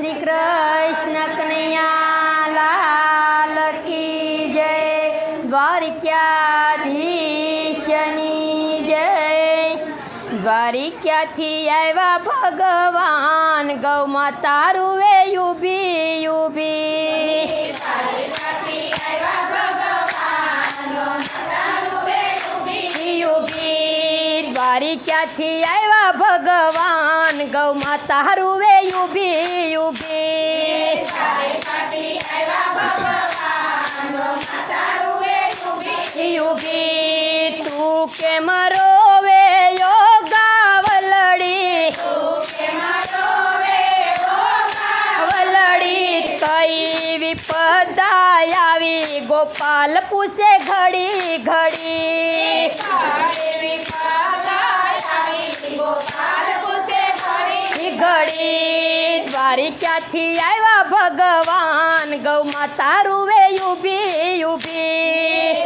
શ્રી કૃષ્ણ કનૈયા લાલ કી જય, દ્વારિકાધીશની જય. દ્વારિકાથી આવ્યા ભગવાન, ગૌ માતા રૂવે યુબી યુબી દ્વારિકાથી આવ્યા ભગવાન માતા તારું વે યુભી યુભી. યુભી, તું કેમ રોવે યોગાવલડી. વલડી કઈ વિપદાય આવી. ગોપાલ પૂછે ઘડી ઘડી. ક્યાંથી આવ્યા ભગવાન? ગૌમાં તારું વે યુબી યુબી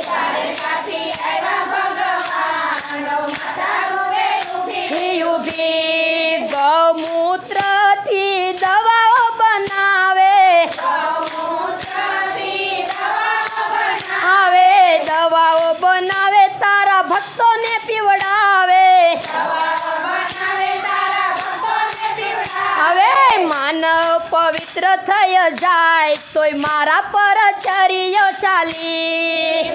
પવિત્ર થઈ જાય તોય મારા પર ચરિયો ચાલી.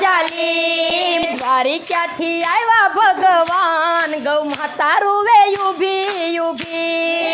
ચાલી. દ્વારી ક્યાંથી આવ્યા ભગવાન? ગૌ માતા રૂવે યુભી યુભી.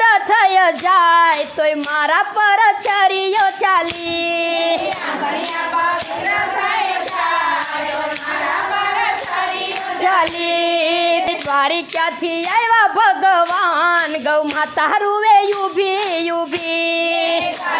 પવિત્ર થઈ જાય તોય મારા પર ચરિયો ચાલી. ચાલી. દ્વારી ક્યાંથી આવ્યા ભગવાન? ગૌ માતા રૂવે યુભી યુભી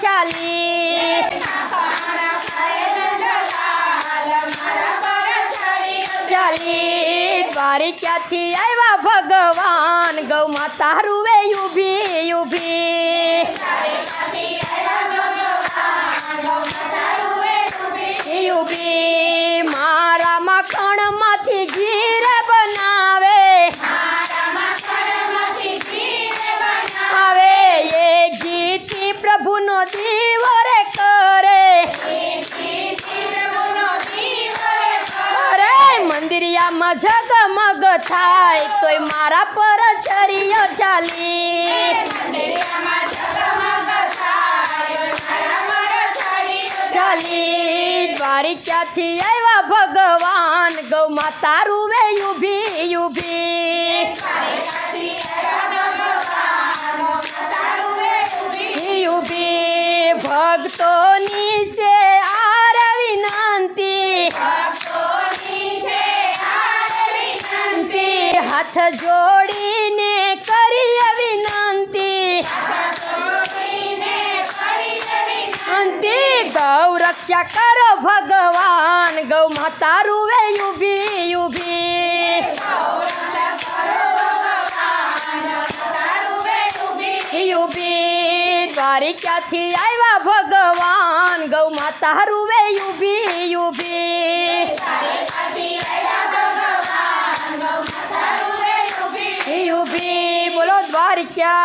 ચાલી ચાલી દ્વારી ક્યાંથી આવ્યા ભગવાન. ગૌ માતા રૂવે યુભી યુભી મંદિરિયામાં જગમગ થાય તોય મારા પર ચરિયો ચાલી. ચાલી. દ્વારી ક્યાંથી આવ્યા ભગવાન. ગૌ માતા રૂવે યુભી तारुवे युबी युबी। युबी तारी क्या थी आई वा भगवान? गौ माता रुवे युबी युबी। युबी, बोलो, द्वार क्या